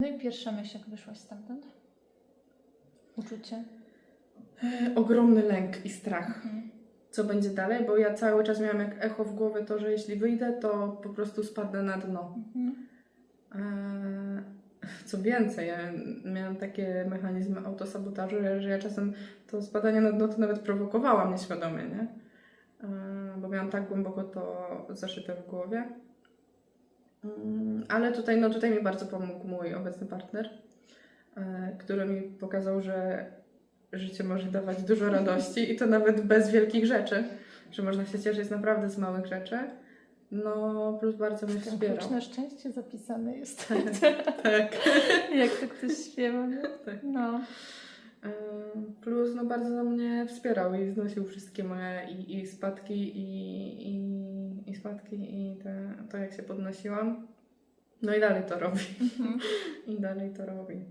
No i pierwsza myśl, jak wyszłaś stamtąd? Uczucie? Ogromny lęk i strach. Mhm. Co będzie dalej, bo ja cały czas miałam jak echo w głowie to, że jeśli wyjdę, to po prostu spadnę na dno. Mhm. Eee, Co więcej, ja miałam takie mechanizmy autosabotażu, że- ja czasem to spadanie na dno to nawet prowokowałam nieświadomie, nie? Eee, Bo miałam tak głęboko to zaszyte w głowie. Mm, Ale tutaj, no tutaj mi bardzo pomógł mój obecny partner, e, który mi pokazał, że życie może dawać dużo radości i to nawet bez wielkich rzeczy, że można się cieszyć naprawdę z małych rzeczy. No, plus bardzo mnie klucz na szczęście zapisany jest. Tak. jak to ktoś śpiewa, nie? Tak. No. Ym, Plus no bardzo mnie wspierał i znosił wszystkie moje i, i spadki i, i, i spadki i te, to jak się podnosiłam. No i dalej to robi. Mhm. I dalej to robi.